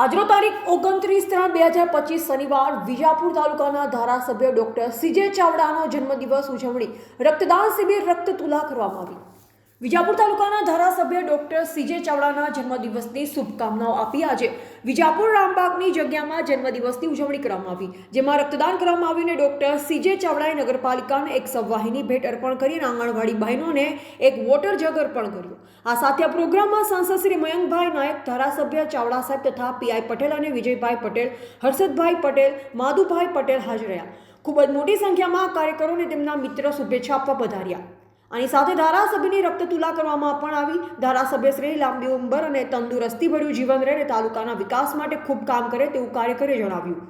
આજનો તારીખ ઓગણત્રીસ ત્રણ બે હજાર પચીસ શનિવાર વિજાપુર તાલુકાના ધારાસભ્ય ડોક્ટર સીજે ચાવડાનો જન્મદિવસ ઉજવણી. રક્તદાન શિબિર રક્ત તુલા કરવામાં આવી. વિજાપુર તાલુકાના ધારાસભ્ય ડોક્ટર સીજે ચાવડાના જન્મદિવસની શુભકામનાઓ આપી આજે. વિજાપુર રામબાગની જગ્યામાં જન્મદિવસની ઉજવણી કરવામાં આવી, જેમાં રક્તદાન કરવામાં આવ્યું અને ડોક્ટર સીજે ચાવડાએ નગરપાલિકાને એક સવવાહીની ભેટ અર્પણ કરી અને આંગણવાડી બહેનોને એક વોટર જગ અર્પણ કર્યું. આ સાથે આ પ્રોગ્રામમાં સાંસદ શ્રી મયંકભાઈ નાયક, ધારાસભ્ય ચાવડા સાહેબ તથા પીઆઈ પટેલ અને વિજયભાઈ પટેલ, હર્ષદભાઈ પટેલ, માધુભાઈ પટેલ હાજર રહ્યા. ખૂબ જ મોટી સંખ્યામાં કાર્યકરોને તેમના મિત્ર શુભેચ્છા આપવા પધાર્યા. આની સાથે ધારાસભ્યની રક્ત તુલા કરવામાં પણ આવી. ધારાસભ્ય શ્રી લાંબી ઉંમર અને તંદુરસ્તી ભર્યું જીવન રહે તાલુકાના વિકાસ માટે ખૂબ કામ કરે તેવું કાર્યકરે જણાવ્યું.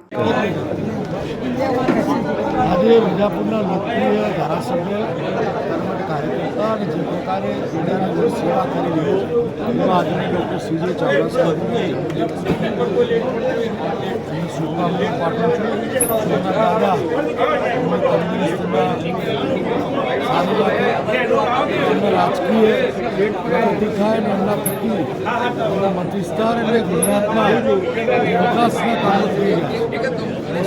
આજે વિજાપુરના લોકપ્રિય ધારાસભ્ય કાર્યકર્તા અને જે પ્રકારે જિલ્લાની સેવા કરી રહ્યો એમાં આદરણીય ડૉક્ટર સીજે ચાવડા શુભકામના પાઠવું છું. રાખે એમને રાજકીય પ્રગતિ અને એમના થકી એમના વિસ્તાર અને ગુજરાતમાં વિકાસના કામો થઈ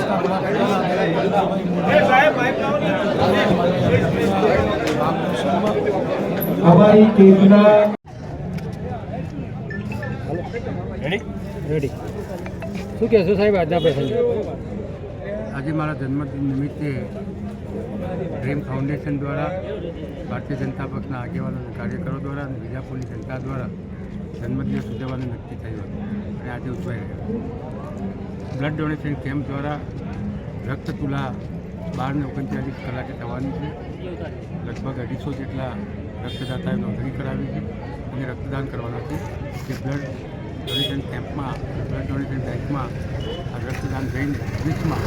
રેડી શું કહેશો સાહેબ આજના પ્રસંગે? આજે મારા જન્મદિન નિમિત્તે ડ્રીમ ફાઉન્ડેશન દ્વારા, ભારતીય જનતા પક્ષના આગેવાનો અને કાર્યકરો દ્વારા અને વિજાપુરની જનતા દ્વારા જન્મદિવસ ઉજવવાનું નક્કી થયું હતું અને આજે ઉજવાઈ રહ્યો બ્લડ ડોનેશન કેમ્પ દ્વારા રક્ત તુલા બારને ઓગણચાલીસ કલાકે થવાની છે. લગભગ અઢીસો જેટલા રક્તદાતાએ નોંધણી કરાવી છે અને રક્તદાન કરવાના છે જે બ્લડ ડોનેશન કેમ્પમાં બ્લડ ડોનેશન બેંકમાં આ રક્તદાન જઈને ભવિષ્યમાં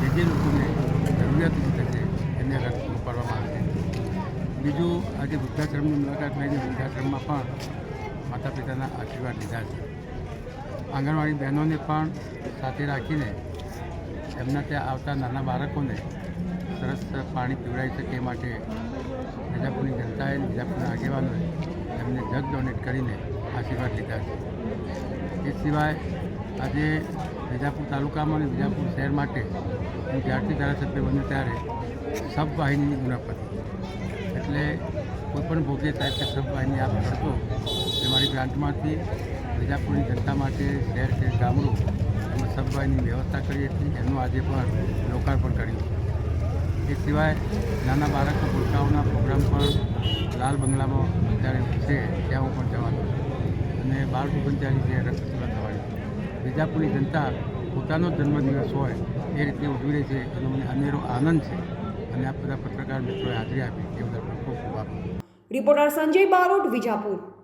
જે જે લોકોને જરૂરિયાત ઊભી છે એને રક્ત ઉપાડવામાં આવે છે. બીજું, આજે વૃદ્ધાશ્રમની મુલાકાત લઈને વૃદ્ધાશ્રમમાં પણ માતા પિતાના આશીર્વાદ લીધા છે. આંગણવાડી બહેનોને પણ સાથે રાખીને એમના ત્યાં આવતા નાના બાળકોને સરસ પાણી પીવડાવી શકે એ માટે વિજાપુરની જનતાએ વિજાપુરના આગેવાનોએ એમને જગ ડોનેટ કરીને આશીર્વાદ લીધા છે. એ સિવાય આજે વિજાપુર તાલુકામાં અને વિજાપુર શહેર માટે હું જ્યારથી ધારાસભ્ય બન્યો ત્યારે સબ વાહિનીની એટલે કોઈપણ ભોગે સાહેબ કે સબ વાહિની આપ કરતો એ મારી ગ્રાન્ટમાંથી વિજાપુરની જનતા માટે, શહેર કે ગામડું, એમાં સબ વ્યવસ્થા કરી હતી, એનું આજે પણ લોકાર્પણ કર્યું. એ સિવાય નાના બાળકો ભૂલકાઓના પ્રોગ્રામ પણ લાલ બંગલામાં અત્યારે છે, ત્યાં હું પણ જવાનો અને બાળ ઓગણચાલીસ જે વિજાપુરની જનતા પોતાનો જન્મદિવસ હોય એ રીતે ઉજવી રહી છે એનો મને અનેરો આનંદ છે. અને આ બધા પત્રકાર મિત્રોએ હાજરી આપી. એ બધા ખૂબ ખૂબ આભાર. રિપોર્ટર સંજય બારોટ, વિજાપુર.